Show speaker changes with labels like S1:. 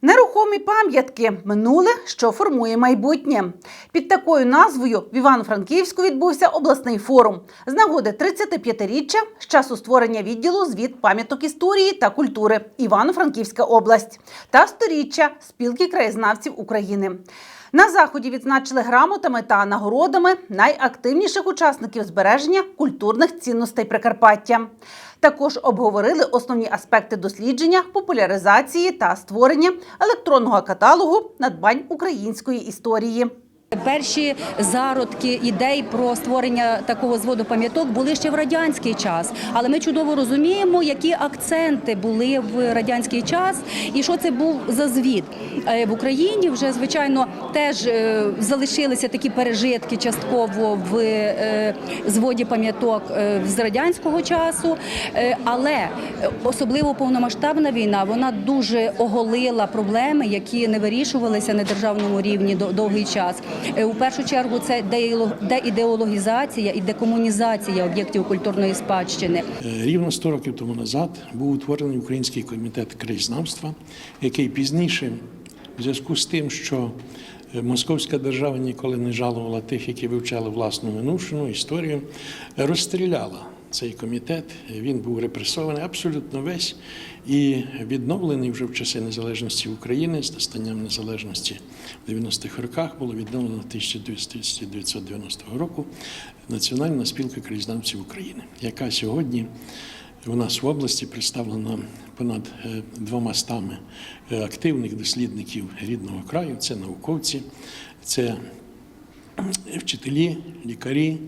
S1: Нерух Нерухомі пам'ятки минуле, що формує майбутнє. Під такою назвою в Івано-Франківську відбувся обласний форум з нагоди 35-річчя з часу створення відділу звіт пам'яток історії та культури Івано-Франківська область та сторіччя спілки краєзнавців України. На заході відзначили грамотами та нагородами найактивніших учасників збереження культурних цінностей Прикарпаття. Також обговорили основні аспекти дослідження, популяризації та створення електронного каталогу надбань української історії.
S2: Перші зародки ідей про створення такого зводу пам'яток були ще в радянський час, але ми чудово розуміємо, які акценти були в радянський час і що це був за звіт Е, в Україні. Вже звичайно теж е, залишилися такі пережитки частково в е, зводі пам'яток з радянського часу, але особливо повномасштабна війна вона дуже оголила проблеми, які не вирішувалися на державному рівні до- довгий час. Е, У першу чергу це деідеологізація і декомунізація об'єктів культурної спадщини.
S3: Е, Рівно 100 років тому назад був утворений Український комітет краєзнавства, який пізніше, в зв'язку з тим, що е, Московська держава ніколи не жалувала тих, які вивчали власну минувшину історію, розстріляла цей комітет. Він був репресований абсолютно весь і відновлений вже в часи незалежності України з настанням незалежності в 90-х роках було відновлено 1990 року Національна спілка краєзнавців України, яка сьогодні у нас в області представлена понад е, двома стами е, активних дослідників рідного краю. Це науковці, це вчителі, лікарі,